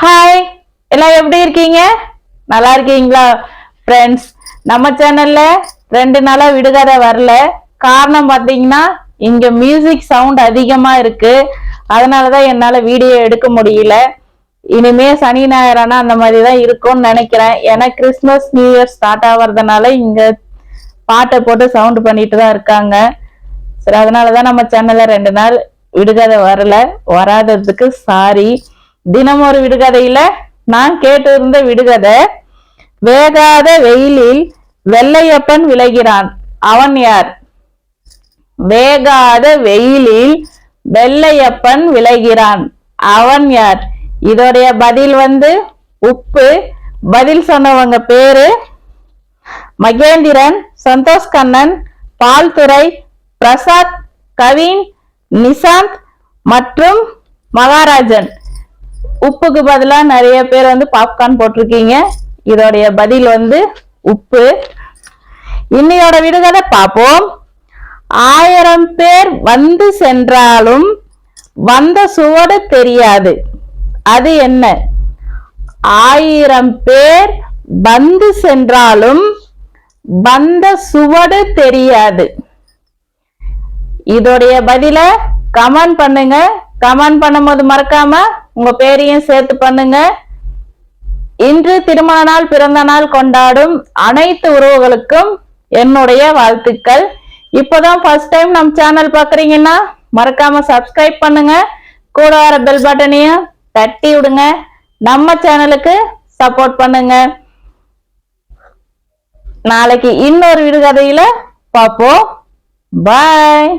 Hi எல்லாம் எப்படி இருக்கீங்க? நல்லா இருக்கீங்களா? ஃப்ரெண்ட்ஸ் நம்ம சேனல்ல ரெண்டு நாளா விடுகதை வரல. காரணம் பார்த்தீங்கன்னா இங்க மியூசிக் சவுண்ட் அதிகமா இருக்கு. அதனாலதான் என்னால வீடியோ எடுக்க முடியல. இனிமே சனி ஞாயிறானா அந்த மாதிரி தான் இருக்கும்னு நினைக்கிறேன். ஏன்னா கிறிஸ்மஸ் நியூ இயர் ஸ்டார்ட் ஆகிறதுனால இங்க பாட்டை போட்டு சவுண்ட் பண்ணிட்டு தான் இருக்காங்க. சரி அதனாலதான் நம்ம சேனல்ல ரெண்டு நாள் விடுகதை வரல. வராததுக்கு சாரி தினம் ஒரு விடுகதையில நான் கேட்டு இருந்த விடுகதை வேகாத வெயிலில் வெள்ளையப்பன் விளைகிறான். அவன் யார்? வேகாத வெயிலில் வெள்ளையப்பன் விளைகிறான். அவன் யார்? இதோடைய பதில் வந்து உப்பு. பதில் சொன்னவங்க பேரு மகேந்திரன் சந்தோஷ் கண்ணன் பால்துரை பிரசாத் கவின் நிசாந்த் மற்றும் மகாராஜன். உப்புக்கு பதிலா நிறைய பேர் வந்து பாப்கார்ன் போட்டிருக்கீங்க. இதோடைய பதில் வந்து உப்பு. இன்னையோட விடுகதை பார்ப்போம். ஆயிரம் பேர் வந்து சென்றாலும் வந்த சுவடு தெரியாது. அது என்ன? ஆயிரம் பேர் வந்து சென்றாலும் வந்த சுவடு தெரியாது. இதோடைய பதில கமெண்ட் பண்ணுங்க. கமெண்ட் பண்ணும்போது மறக்காம உங்க பேரையும் சேர்த்து பண்ணுங்க. இன்று திருமண நாள் பிறந்த நாள் கொண்டாடும் அனைத்து உறவுகளுக்கும் என்னுடைய வாழ்த்துக்கள். இப்போதான் ஃபர்ஸ்ட் டைம் நம்ம சேனல் பாக்குறீங்கன்னா மறக்காம சப்ஸ்கிரைப் பண்ணுங்க. கூட வர பெல் பட்டனையும் தட்டி விடுங்க. நம்ம சேனலுக்கு சப்போர்ட் பண்ணுங்க. நாளைக்கு இன்னொரு விடுகதையில பார்ப்போம். பாய்